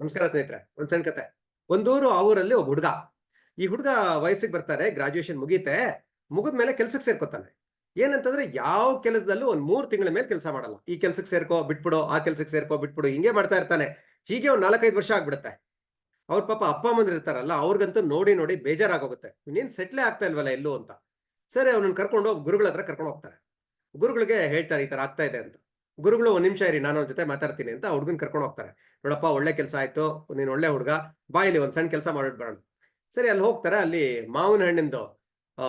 ನಮಸ್ಕಾರ ಸ್ನೇಹಿತರೆ, ಒಂದ್ ಸಣ್ಣ ಕತೆ. ಒಂದೂರು ಆ ಊರಲ್ಲಿ ಒಬ್ಬ ಹುಡುಗ. ಈ ಹುಡುಗ ವಯಸ್ಸಿಗೆ ಬರ್ತಾನೆ ಗ್ರಾಜುಯೇಷನ್ ಮುಗೀತೆ ಮುಗಿದ್ಮೇಲೆ ಕೆಲ್ಸಕ್ಕೆ ಸೇರ್ಕೋತಾನೆ. ಏನಂತಂದ್ರೆ ಯಾವ ಕೆಲಸದಲ್ಲೂ ಒಂದ್ ಮೂರ್ ತಿಂಗಳ ಮೇಲೆ ಕೆಲಸ ಮಾಡಲ್ಲ. ಈ ಕೆಲ್ಸಕ್ಕೆ ಸೇರ್ಕೋ, ಬಿಟ್ಬಿಡು, ಆ ಕೆಲ್ಸಕ್ಕೆ ಸೇರ್ಕೋ, ಬಿಟ್ಬಿಡು, ಹಿಂಗೆ ಮಾಡ್ತಾ ಇರ್ತಾನೆ. ಹೀಗೆ ಒಂದ್ ನಾಲ್ಕೈದು ವರ್ಷ ಆಗ್ಬಿಡುತ್ತೆ. ಅವ್ರ ಪಾಪ ಅಪ್ಪ ಅಮ್ಮಂದ್ರು ಇರ್ತಾರಲ್ಲ, ಅವ್ರಿಗಂತೂ ನೋಡಿ ನೋಡಿ ಬೇಜಾರಾಗೋಗುತ್ತೆ. ನೀನ್ ಸೆಟ್ಲೆ ಆಗ್ತಾ ಇಲ್ವಲ್ಲ ಎಲ್ಲೂ ಅಂತ. ಸರಿ, ಅವನನ್ನ ಕರ್ಕೊಂಡು ಗುರುಗಳ ಹತ್ರ ಕರ್ಕೊಂಡು ಹೋಗ್ತಾರೆ. ಗುರುಗಳಿಗೆ ಹೇಳ್ತಾರೆ, ಈ ತರ ಆಗ್ತಾ ಇದೆ ಅಂತ. ಗುರುಗಳು ಒಂದ್ ನಿಮಿಷ ಇರಿ, ನಾನು ಜೊತೆ ಮಾತಾಡ್ತೀನಿ ಅಂತ ಹುಡುಗನ್ ಕರ್ಕೊಂಡು ಹೋಗ್ತಾರೆ. ನೋಡಪ್ಪ, ಒಳ್ಳೆ ಕೆಲಸ ಆಯ್ತು, ನೀನ್ ಒಳ್ಳೆ ಹುಡುಗ, ಬಾ ಇಲ್ಲಿ ಒಂದ್ ಸಣ್ಣ ಕೆಲಸ ಬರೋಣ ಸರಿ, ಅಲ್ಲಿ ಹೋಗ್ತಾರೆ, ಅಲ್ಲಿ ಮಾವಿನ ಹಣ್ಣಿಂದು, ಆ,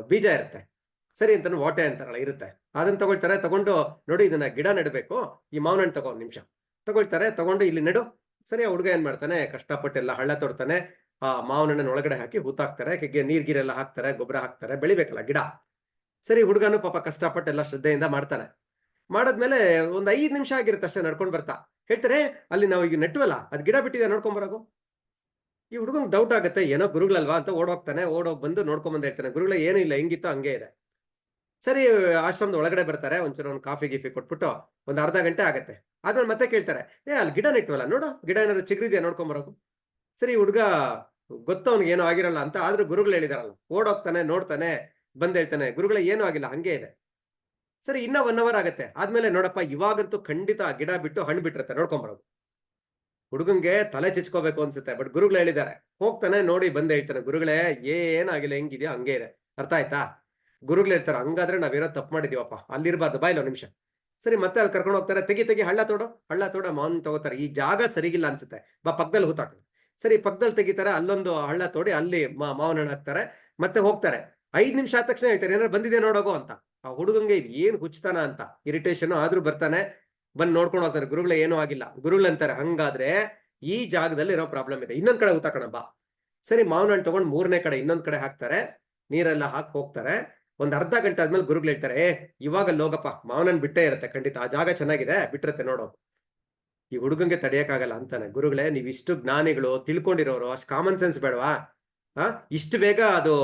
ಬೀಜ ಇರುತ್ತೆ. ಸರಿ ಅಂತ ವಾಟೆ ಅಂತಾರಲ್ಲ ಇರುತ್ತೆ. ಅದನ್ನ ತಗೊಳ್ತಾರೆ, ತಗೊಂಡು ನೋಡಿ ಇದನ್ನ ಗಿಡ ನೆಡಬೇಕು, ಈ ಮಾವಿನ ಹಣ್ಣು ತಗೋ ನಿಮಿಷ. ತಗೊಳ್ತಾರೆ, ತಗೊಂಡು ಇಲ್ಲಿ ನೆಡು. ಸರಿ, ಆ ಹುಡುಗ ಏನ್ ಮಾಡ್ತಾನೆ, ಕಷ್ಟಪಟ್ಟು ಎಲ್ಲ ಹಳ್ಳ ತೊಡ್ತಾನೆ, ಆ ಮಾವಿನ ಹಣ್ಣನ್ನ ಒಳಗಡೆ ಹಾಕಿ ಹೂತಾಕ್ತಾರೆ, ಹೀಗೆ ನೀರ್ ಗಿರೆಲ್ಲ ಹಾಕ್ತಾರೆ, ಗೊಬ್ಬರ ಹಾಕ್ತಾರೆ, ಬೆಳಿಬೇಕಲ್ಲ ಗಿಡ. ಸರಿ, ಹುಡುಗನು ಪಾಪ ಕಷ್ಟಪಟ್ಟು ಎಲ್ಲ ಶ್ರದ್ಧೆಯಿಂದ ಮಾಡ್ತಾನೆ. ಮಾಡಾದ್ಮೇಲೆ ಒಂದ್ ಐದ್ ನಿಮಿಷ ಆಗಿರುತ್ತೆ ಅಷ್ಟೇ ನಡ್ಕೊಂಡು ಬರ್ತಾ. ಹೇಳ್ತಾರೆ, ಅಲ್ಲಿ ನಾವು ಈಗ ನೆಟ್ವಲ್ಲ ಅದ್ ಗಿಡ ಬಿಟ್ಟಿದೆ ನೋಡ್ಕೊಂಡ್ ಬರೋಕು ಈ ಹುಡುಗಂಗ್ ಡೌಟ್ ಆಗುತ್ತೆ, ಏನೋ ಗುರುಗಳಲ್ವಾ ಅಂತ ಓಡೋಗ್ತಾನೆ ಓಡೋಗಿ ಬಂದು ನೋಡ್ಕೊಂಡ್ ಬಂದ ಹೇಳ್ತಾನೆ ಗುರುಗಳ, ಏನೂ ಇಲ್ಲ, ಹೆಂಗಿತ್ತು, ಹಂಗೆ ಇದೆ. ಸರಿ, ಆಶ್ರಮದ ಒಳಗಡೆ ಬರ್ತಾರೆ, ಒಂಚೂರು ಒಂದು ಕಾಫಿ, ಗೀಫಿ ಕೊಟ್ಬಿಟ್ಟು ಒಂದ್ ಅರ್ಧ ಗಂಟೆ ಆಗುತ್ತೆ. ಆದ್ಮೇಲೆ ಮತ್ತೆ ಕೇಳ್ತಾರೆ, ಏ, ಅಲ್ಲಿ ಗಿಡ ನೆಟ್ವಲ್ಲ ನೋಡು, ಗಿಡ ಏನಾದ್ರು ಚಿಗುರಿದೆಯಾ ನೋಡ್ಕೊಂಡ್ ಬರೋಕು ಸರಿ ಹುಡುಗ ಗೊತ್ತು ಅವ್ನಿಗೆ ಏನೋ ಆಗಿರಲ್ಲ ಅಂತ, ಆದ್ರೂ ಗುರುಗಳು ಹೇಳಿದಾರಲ್ಲ ಓಡೋಗ್ತಾನೆ ನೋಡ್ತಾನೆ, ಬಂದ್ ಹೇಳ್ತಾನೆ, ಗುರುಗಳ, ಏನೂ ಆಗಿಲ್ಲ, ಹಂಗೆ ಇದೆ. ಸರಿ, ಇನ್ನ ಒನ್ ಅವರ್ ಆಗುತ್ತೆ. ಆದ್ಮೇಲೆ ನೋಡಪ್ಪ, ಇವಾಗಂತೂ ಖಂಡಿತ ಗಿಡ ಬಿಟ್ಟು ಹಣ್ಣು ಬಿಟ್ಟಿರತ್ತೆ. ನೋಡ್ಕೊಂಬರೋದು. ಹುಡುಗಂಗೆ ತಲೆ ಚಿಚ್ಕೋಬೇಕು ಅನ್ಸುತ್ತೆ ಬಟ್ ಗುರುಗಳು ಹೇಳಿದ್ದಾರೆ. ಹೋಗ್ತಾನೆ ನೋಡಿ, ಬಂದೇ ಹೇಳ್ತಾನೆ ಗುರುಗಳೇ, ಏನಾಗಿಲ್ಲ, ಹೆಂಗಿದೆಯೋ? ಹಂಗೆ ಇದೆ. ಅರ್ಥ ಆಯ್ತಾ? ಗುರುಗಳು ಹೇಳ್ತಾರೆ, ಹಂಗಾದ್ರೆ ನಾವೇನೋ ತಪ್ಪು ಮಾಡಿದೀವಪ್ಪ ಅಲ್ಲಿರ್ಬಾರ್ದು. ಬಾಯ್ಲೋ ನಿಮಿಷ. ಸರಿ, ಮತ್ತೆ ಅಲ್ಲಿ ಕರ್ಕೊಂಡು ಹೋಗ್ತಾರೆ. ತೆಗಿ ತೆಗಿ, ಹಳ್ಳ ತೋಡು. ಹಳ್ಳ ತೋಡ ಮಾವನ್ ತಗೋತಾರೆ. ಈ ಜಾಗ ಸರಿಗಿಲ್ಲ ಅನ್ಸುತ್ತೆ. ಬಾ, ಪಕ್ಕದಲ್ಲಿ ಹೂತಾಕ ಸರಿ, ಪಕ್ಕದಲ್ಲಿ ತೆಗಿತಾರೆ. ಅಲ್ಲೊಂದು ಹಳ್ಳ ತೋಡಿ, ಅಲ್ಲಿ ಮಾವನ ಹಾಕ್ತಾರೆ. ಮತ್ತೆ ಹೋಗ್ತಾರೆ. ಐದ್ ನಿಮಿಷ ಆದ ತಕ್ಷಣ ಹೇಳ್ತಾರೆ ಏನಾರು ಬಂದಿದೆ ನೋಡೋಗು ಅಂತ. ಆ ಹುಡುಗಂಗೆ ಇದು ಏನ್ ಹುಚ್ತಾನ ಅಂತ ಇರಿಟೇಷನ್ ಆದ್ರೂ ಬರ್ತಾನೆ, ಬಂದ್ ನೋಡ್ಕೊಂಡು ಹೋಗ್ತಾರೆ ಗುರುಗಳ ಏನೂ ಆಗಿಲ್ಲ. ಗುರುಗಳಂತಾರೆ ಹಂಗಾದ್ರೆ ಈ ಜಾಗದಲ್ಲಿ ಇರೋ ಪ್ರಾಬ್ಲಮ್ ಇದೆ. ಇನ್ನೊಂದ್ ಕಡೆ ಊತಾಕಣ ಬಾ. ಸರಿ ಮಾವಿನ ಹಣ್ಣು ತಗೊಂಡು ಮೂರನೇ ಕಡೆ, ಇನ್ನೊಂದ್ ಕಡೆ ಹಾಕ್ತಾರೆ, ನೀರೆಲ್ಲ ಹಾಕಿ ಹೋಗ್ತಾರೆ. ಒಂದ್ ಅರ್ಧ ಗಂಟೆ ಆದ್ಮೇಲೆ ಗುರುಗಳು ಹೇಳ್ತಾರೆ, ಏ ಇವಾಗ ಲೋಗಪ್ಪ ಮಾವನ ಹಣ್ಣು ಬಿಟ್ಟೇ ಇರುತ್ತೆ, ಖಂಡಿತ, ಆ ಜಾಗ ಚೆನ್ನಾಗಿದೆ ಬಿಟ್ಟಿರತ್ತೆ ನೋಡು. ಈ ಹುಡುಗಂಗೆ ತಡೆಯಕ್ಕಾಗಲ್ಲ ಅಂತಾನೆ. ಗುರುಗಳೇ, ನೀವು ಇಷ್ಟು ಜ್ಞಾನಿಗಳು, ತಿಳ್ಕೊಂಡಿರೋರು, ಅಷ್ಟು ಕಾಮನ್ ಸೆನ್ಸ್ ಬೇಡವಾ? ಇಷ್ಟು ಬೇಗ ಅದು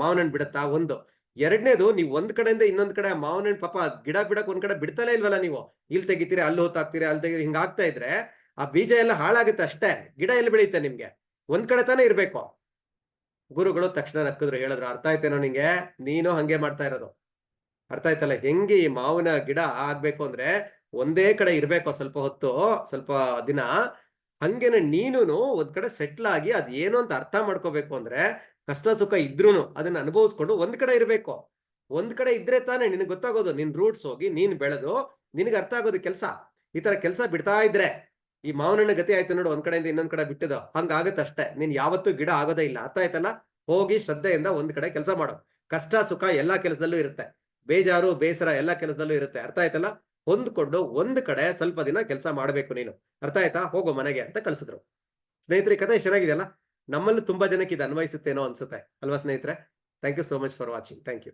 ಮಾವನ ಹಣ್ಣು ಬಿಡುತ್ತಾ? ಒಂದು. ಎರಡನೇದು ನೀವು ಒಂದ್ ಕಡೆಯಿಂದ ಇನ್ನೊಂದ್ ಕಡೆ ಮಾವಿನ ಪಾಪ ಗಿಡ ಬಿಡಕ್ ಒಂದ್ ಕಡೆ ಬಿಡ್ತಲೇ ಇಲ್ವಲ್ಲ ನೀವು? ಇಲ್ಲಿ ತೆಗಿತೀರಿ ಅಲ್ಲಿ ಹೊತ್ತಾಗ್ತೀರಿ ಅಲ್ಲಿ ತೆಗಿರಿ ಹಿಂಗಾಗ್ತಾ ಇದ್ರೆ ಆ ಬೀಜ ಎಲ್ಲ ಹಾಳಾಗುತ್ತೆ ಅಷ್ಟೇ. ಗಿಡ ಎಲ್ಲಿ ಬೆಳೀತೆ ನಿಮ್ಗೆ? ಒಂದ್ ಕಡೆ ತಾನೇ ಇರ್ಬೇಕು. ಗುರುಗಳು ತಕ್ಷಣ ನಕ್ಕಿದ್ರು, ಹೇಳಿದ್ರು, ಅರ್ಥ ಆಯ್ತೇನೋ ನಿಂಗೆ? ನೀನು ಹಂಗೆ ಮಾಡ್ತಾ ಇರೋದು. ಅರ್ಥ ಆಯ್ತಲ್ಲ? ಹೆಂಗೆ ಈ ಮಾವಿನ ಗಿಡ ಆಗ್ಬೇಕು ಅಂದ್ರೆ ಒಂದೇ ಕಡೆ ಇರ್ಬೇಕು ಸ್ವಲ್ಪ ಹೊತ್ತು, ಸ್ವಲ್ಪ ದಿನ. ಹಂಗೇನೆ ನೀನು ಒಂದ್ ಕಡೆ ಸೆಟ್ಲ್ ಆಗಿ ಅದ್ ಏನು ಅಂತ ಅರ್ಥ ಮಾಡ್ಕೋಬೇಕು ಅಂದ್ರೆ ಕಷ್ಟ ಸುಖ ಇದ್ರೂನು ಅದನ್ನ ಅನುಭವಿಸ್ಕೊಂಡು ಒಂದ್ ಕಡೆ ಇರ್ಬೇಕು. ಒಂದ್ ಕಡೆ ಇದ್ರೆ ತಾನೇ ನಿನಗೆ ಗೊತ್ತಾಗೋದು, ನಿನ್ ರೂಟ್ಸ್ ಹೋಗಿ ನೀನ್ ಬೆಳೆದು ನಿನಗೆ ಅರ್ಥ ಆಗೋದು ಕೆಲಸ. ಈ ತರ ಕೆಲಸ ಬಿಡ್ತಾ ಇದ್ರೆ, ಈ ಮಾವನಣ್ಣ ಗತಿ ಆಯ್ತು ನೋಡು, ಒಂದ್ ಕಡೆಯಿಂದ ಇನ್ನೊಂದ್ ಕಡೆ ಬಿಟ್ಟಿದ್ದು. ಹಂಗಾಗತ್ತೆ ಅಷ್ಟೇ. ನೀನ್ ಯಾವತ್ತೂ ಗಿಡ ಆಗೋದೇ ಇಲ್ಲ. ಅರ್ಥ ಆಯ್ತಲ್ಲ? ಹೋಗಿ ಶ್ರದ್ಧೆಯಿಂದ ಒಂದ್ ಕಡೆ ಕೆಲಸ ಮಾಡು. ಕಷ್ಟ, ಸುಖ ಎಲ್ಲಾ ಕೆಲಸದಲ್ಲೂ ಇರುತ್ತೆ. ಬೇಜಾರು, ಬೇಸರ ಎಲ್ಲಾ ಕೆಲಸದಲ್ಲೂ ಇರುತ್ತೆ. ಅರ್ಥ ಆಯ್ತಲ್ಲ? ಹೊಂದ್ಕೊಂಡು ಒಂದ್ ಕಡೆ ಸ್ವಲ್ಪ ದಿನ ಕೆಲಸ ಮಾಡ್ಬೇಕು ನೀನು. ಅರ್ಥ ಆಯ್ತಾ? ಹೋಗೋ ಮನೆಗೆ ಅಂತ ಕಳ್ಸಿದ್ರು. ಸ್ನೇಹಿತರೆ ಕತೆ ಚೆನ್ನಾಗಿದೆಯಲ್ಲ? ನಮ್ಮಲ್ಲಿ ತುಂಬಾ ಜನಕ್ಕೆ ಇದು ಅನ್ವಯಿಸುತ್ತೇನೋ ಅನ್ಸುತ್ತೆ. ಅಲ್ವಾ ಸ್ನೇಹಿತರೆ? Thank you so much for watching thank you